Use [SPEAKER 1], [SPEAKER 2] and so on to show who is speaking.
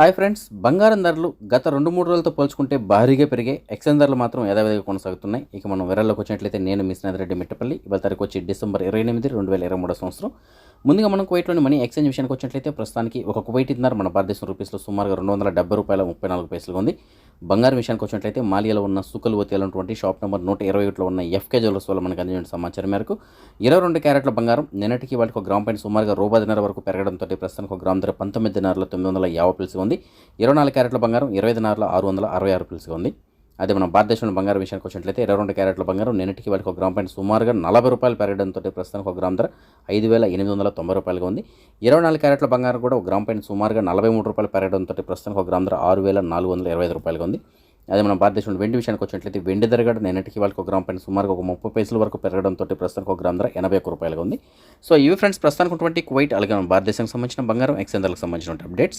[SPEAKER 1] Hi friends బంగారం ధరలు గత రెండు మూడు రోజులతో పోల్చుకుంటే భారీగా పెరిగాయి. ఎక్సైజ్ ధరలు మాత్రం యథావిధిగా కొనసాగుతున్నాయి. ఇక మనం వివరాల్లోకి వచ్చినట్లయితే నేను మీ స్నేహితురెడ్డి మిట్టపల్లి. ఇవాళ తారీఖు వచ్చి డిసెంబర్ ఇరవై ఎనిమిది రెండు వేల ఇరవై మూడో సంవత్సరం. ముందుగా మనం కువైట్లోని మనీ ఎక్స్చేంజ్ విషయానికి వచ్చినట్లయితే ప్రస్తుతానికి ఒక కువైట్ ఇద్దరు మన భారతదేశం రూపీస్లో సుమారుగా రెండు వందల డెబ్బై రూపాయల ముప్పై నాలుగు పైసలుగా ఉంది. బంగారం విషయానికి వచ్చినట్లయితే మాలియాలో ఉన్న సుకల్ వతియాలో షాప్ నెంబర్ నూట ఇరవై ఒకటిలో ఉన్న ఎఫ్కే జ్యువెలర్స్ వల్ల మనకు అందించిన సమాచారం మేరకు ఇరవై రెండు క్యారెట్ల బంగారం నిన్నటికి వాళ్ళకి ఒక గ్రామ్ పైన సుమారుగా రూపాయిన్నర వరకు పెరగడంతో ప్రస్తుతానికి ఒక గ్రామ్ ధర పంతొమ్మిది దినారుల తొమ్మిది వందల యాభై పిలిసి ఉంది. ఇరవై నాలుగు క్యారెట్ల బంగారం ఇరవై దినారుల ఆరు వందల అరవై ఆరు పిలిసి ఉంది. అదే మన భారతదేశంలో బంగారం విషయానికి వచ్చినట్లయితే ఇరవై రెండు క్యారెట్ల బంగారం నిన్నటికి వాళ్ళకి ఒక గ్రామ్ పైన సుమారుగా నలభై రూపాయలు పెరగడంతో ప్రస్తుతానికి ఒక గ్రామ్ ధర ఐదు వేల ఎనిమిది వందల తొంభై రూపాయలుగా ఉంది. ఇరవై నాలుగు క్యారెట్ల బంగారం కూడా ఒక గ్రామ్ పైన సుమారుగా నలభై మూడు రూపాయలు పెరగడంతో ప్రస్తుతానికి ఒక గ్రామ్ ధర ఆరు వేల నాలుగు వందల ఇరవై ఐదు రూపాయలుగా ఉంది. అదే మన భారతదేశంలో వెండి విషయానికి వచ్చినట్లయితే వెండి ధర కూడా నిన్నటికి వాళ్ళకి ఒక గ్రామ్ పైన సుమారుగా ఒక ముప్పై పైసల వరకు పెరగడంతో ప్రస్తుతానికి ఒక గ్రామ్ ధర ఎనభై ఒక్క రూపాయలుగా ఉంది. సో ఇవి ఫ్రెండ్స్ ప్రస్తుతానికి ఉన్నటువంటి కువైట్ అలాగే మన భారతదేశానికి సంబంధించిన బంగారం ఎక్స్చేంజర్లకు సంబంధించిన అప్డేట్స్.